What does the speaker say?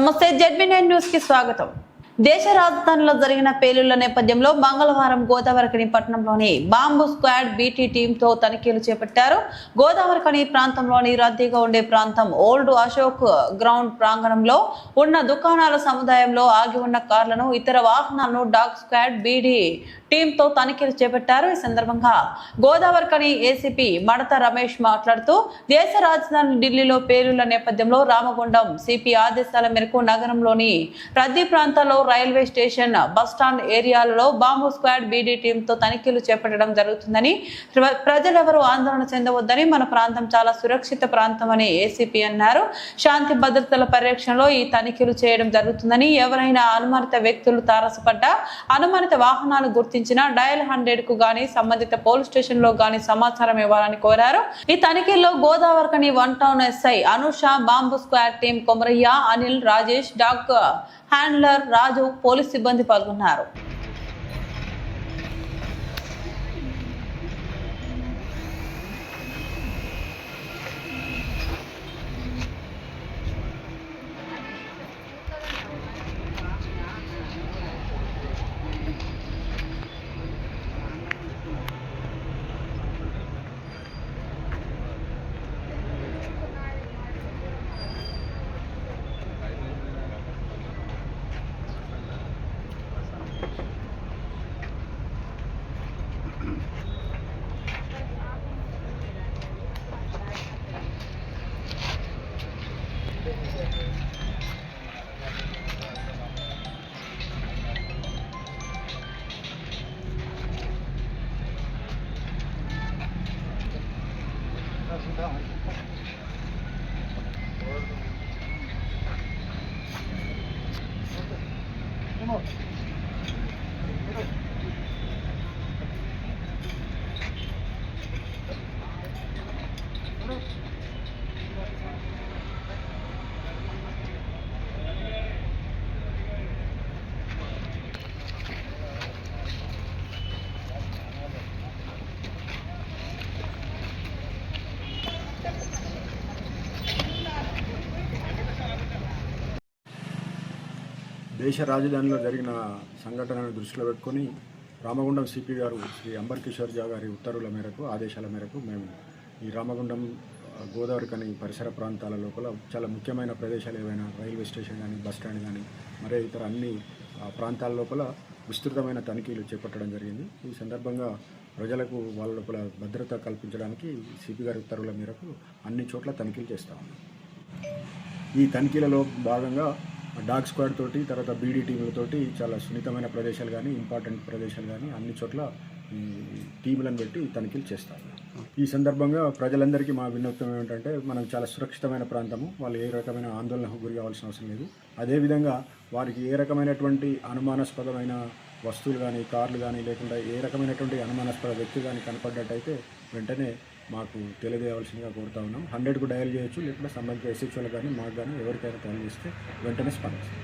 నమస్తే ZB nine news కి స్వాగతం దేశ రాజధానిలో జరిగిన పేలుళ్ళ నేపథ్యంలో మంగళవారం గోదావరికని పట్టణంలోని బాంబు స్క్వాడ్ బీటీ టీంతో తనిఖీలు చేపట్టారు. గోదావరికని ప్రాంతంలోని రద్దీగా ఉండే ప్రాంతం ఓల్డ్ అశోక్ గ్రౌండ్ ప్రాంగణంలో ఉన్న దుకాణాల సముదాయంలో ఆగి ఉన్న కార్లను ఇతర వాహనాలను డాగ్ స్క్వాడ్ బీడీ టీంతో తనిఖీలు చేపట్టారు. ఈ సందర్భంగా గోదావరికని ఏసీపీ మడత రమేష్ మాట్లాడుతూ దేశ రాజధాని ఢిల్లీలో పేలుళ్ళ నేపథ్యంలో రామగుండం సిపి ఆదేశాల మేరకు నగరంలోని రద్దీ ప్రాంతాల్లో రైల్వే స్టేషన్ బస్టాండ్ ఏరియాలలో బాంబు స్క్వాడ్ బీడీ టీంతో తనిఖీలు చేపట్టడం జరుగుతుందని ప్ర- ప్రజలెవరూ ఆందోళన చెందవద్దని మన ప్రాంతం చాలా సురక్షిత ప్రాంతం అని ఏసీపీ అన్నారు. శాంతి భద్రతల పరిరక్షణలో ఈ తనిఖీలు చేయడం జరుగుతుందని ఎవరైనా అనుమానిత వ్యక్తులు తారసపడ్డా అనుమానిత వాహనాలు గుర్తించిన డయల్ హండ్రెడ్కు గాని సంబంధిత పోలీస్ స్టేషన్లో గాని సమాచారం ఇవ్వాలని కోరారు. ఈ తనిఖీల్లో Godavarikhani one town SI Anusha bomb squad team Komaraiah Anil Rajesh dog handler Raju police సిబ్బంది పాల్గొన్నారు. Come on. దేశ రాజధానిలో జరిగిన సంఘటనను దృష్టిలో పెట్టుకొని రామగుండం సిపి గారు శ్రీ అంబర్ కిషోర్ జా గారి ఉత్తర్వుల మేరకు ఆదేశాల మేరకు మేము ఈ రామగుండం గోదావరి కానీ పరిసర ప్రాంతాల లోపల చాలా ముఖ్యమైన ప్రదేశాలు ఏవైనా రైల్వే స్టేషన్ కానీ బస్ స్టాండ్ కానీ మరే ఇతర అన్ని ప్రాంతాల లోపల విస్తృతమైన తనిఖీలు చేపట్టడం జరిగింది. ఈ సందర్భంగా ప్రజలకు వాళ్ళ లోపల భద్రత కల్పించడానికి సిపి గారి ఉత్తర్వుల మేరకు అన్ని చోట్ల తనిఖీలు చేస్తాము ఉన్నాం. ఈ తనిఖీలలో భాగంగా డాగ్ స్క్వాడ్ తోటి తర్వాత బీడీ టీములతోటి చాలా సున్నితమైన ప్రదేశాలు కానీ ఇంపార్టెంట్ ప్రదేశాలు కానీ అన్ని చోట్ల టీములను పెట్టి తనిఖీలు చేస్తారు. ఈ సందర్భంగా ప్రజలందరికీ మా విన్నప్తం ఏమిటంటే మనం చాలా సురక్షితమైన ప్రాంతము వాళ్ళు ఏ రకమైన ఆందోళనకు గురి కావాల్సిన అవసరం లేదు. అదేవిధంగా వారికి ఏ రకమైనటువంటి అనుమానాస్పదమైన వస్తువులు కానీ కార్లు కానీ లేకుండా ఏ రకమైనటువంటి అనుమానాస్పద వ్యక్తులు కానీ కనపడ్డట్టయితే వెంటనే మాకు తెలియజేయవలసిందిగా కోరుతా ఉన్నాం. హండ్రెడ్కు డయల్ చేయొచ్చు లేకుంటే సంబంధిత ఎస్హెచ్ఓలు కానీ మాకు కానీ ఎవరికైనా కాల్ చేస్తే వెంటనే స్పందిస్తాం.